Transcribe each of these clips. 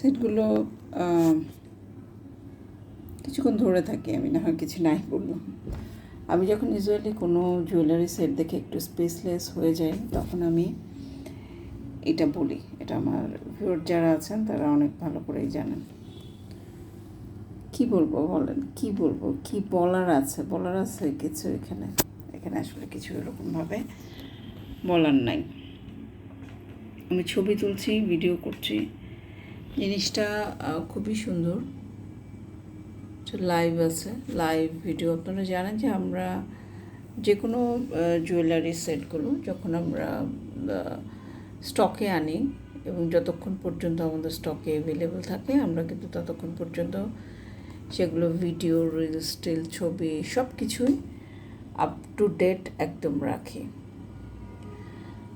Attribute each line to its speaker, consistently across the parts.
Speaker 1: সেটগুলো কিছুক্ষণ ধরে থাকি আমি, না হয় কিছু নাই বললাম আমি যখন ইউজুয়ালি কোনো জুয়েলারি সেট দেখে একটু স্পেসলেস হয়ে যাই, তখন আমি এটা বলি। এটা আমার ভিউর যারা আছেন, তারা অনেক ভালো করেই জানেন। কি বলব বলেন? কি বলব? কি বলার আছে? বলার আছে কিছু এখানে। এখানে আসলে কিছু এরকমভাবে বলার নাই। আমি ছবি তুলছি ভিডিও করছি। জিনিসটা খুবই সুন্দর। লাইভ আছে। লাইভ ভিডিও আপনারা জানেন যে আমরা যে কোনো জুয়েলারি সেটগুলো যখন আমরা স্টকে আনি এবং যতক্ষণ পর্যন্ত আমাদের স্টকে অ্যাভেলেবল থাকে, আমরা কিন্তু ততক্ষণ পর্যন্ত সেগুলো ভিডিও রিল স্টিল ছবি সব কিছুই আপ টু ডেট একদম রাখি।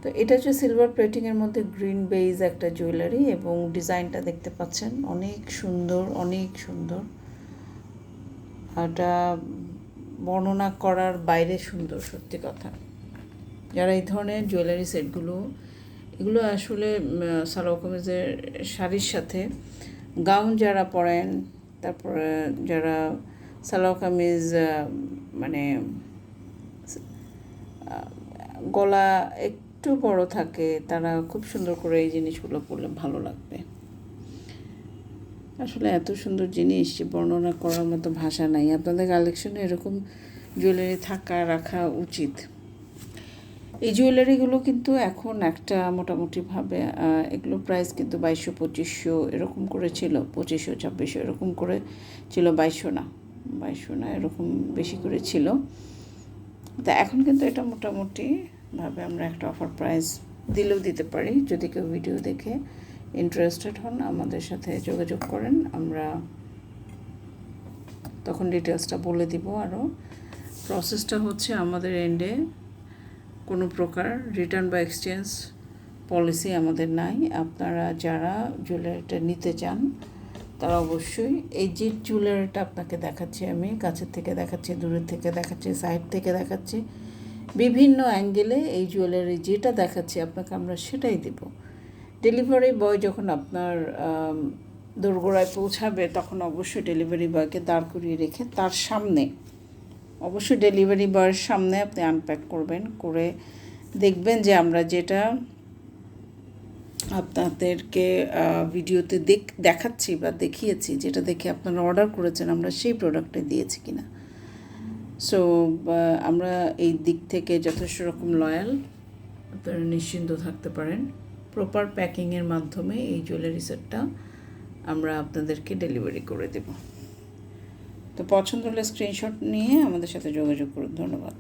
Speaker 1: তো এটা হচ্ছে সিলভার প্লেটিংয়ের মধ্যে গ্রিন বেইজ একটা জুয়েলারি এবং ডিজাইনটা দেখতে পাচ্ছেন। অনেক সুন্দর অনেক সুন্দর। এটা বর্ণনা করার বাইরে সুন্দর, সত্যি কথা। যারা এই ধরনের জুয়েলারি সেটগুলো এগুলো আসলে সালোয়ার কামিজের শাড়ির সাথে গাউন যারা পরেন, তারপরে যারা সালোয়ার কামিজ মানে গলা একটু বড় থাকে, তারা খুব সুন্দর করে এই জিনিসগুলো পরলে ভালো লাগবে। আসলে এত সুন্দর জিনিস বর্ণনা করার মতো ভাষা নাই। আপনাদের কালেকশনে এরকম জুয়েলারি থাকা রাখা উচিত। এই জুয়েলারিগুলো কিন্তু এখন একটা মোটামুটিভাবে এগুলো প্রাইস কিন্তু বাইশশো, পঁচিশশো এরকম করে ছিল, পঁচিশশো, ছাব্বিশশো এরকম করে ছিল, বাইশশো না বাইশশো না এরকম বেশি করে ছিল। তা এখন কিন্তু এটা মোটামুটি ভাবে আমরা একটা অফার প্রাইস দিলেও দিতে পারি। যদি কেউ ভিডিও দেখে ইন্টারেস্টেড হন, আমাদের সাথে যোগাযোগ করেন। আমরা তখন ডিটেলসটা বলে দিব আরও প্রসেসটা হচ্ছে আমাদের এন্ডে কোনো প্রকার রিটার্ন বা এক্সচেঞ্জ পলিসি আমাদের নাই। আপনারা যারা জুয়েলারিটা নিতে চান, তারা অবশ্যই এই যে জুয়েলারিটা আপনাকে দেখাচ্ছি আমি, কাছের থেকে দেখাচ্ছি, দূরের থেকে দেখাচ্ছি সাইড থেকে দেখাচ্ছি বিভিন্ন অ্যাঙ্গেলে এই জুয়েলারি যেটা দেখাচ্ছি আপনাকে আমরা সেটাই দেব। ডেলিভারি বয় যখন আপনার দোরগোড়ায় পৌঁছাবে, তখন অবশ্যই ডেলিভারি বয়কে দাঁড় করিয়ে রেখে তার সামনে, অবশ্যই ডেলিভারি বয়ের সামনে আপনি আনপ্যাক করবেন, করে দেখবেন যে আমরা যেটা আপনাদেরকে ভিডিওতে দেখ, দেখাচ্ছি বা দেখিয়েছি, যেটা দেখে আপনারা অর্ডার করেছেন, আমরা সেই প্রোডাক্টে দিয়েছি কিনা। সো আমরা এই দিক থেকে যথেষ্ট রকম লয়াল আপনারা নিশ্চিন্ত থাকতে পারেন। প্রপার প্যাকিংয়ের মাধ্যমে এই জুয়েলারি সেটটা আমরা আপনাদেরকে ডেলিভারি করে দেব। তো পছন্দ হলে স্ক্রিনশট নিয়ে আমাদের সাথে যোগাযোগ করুন। ধন্যবাদ।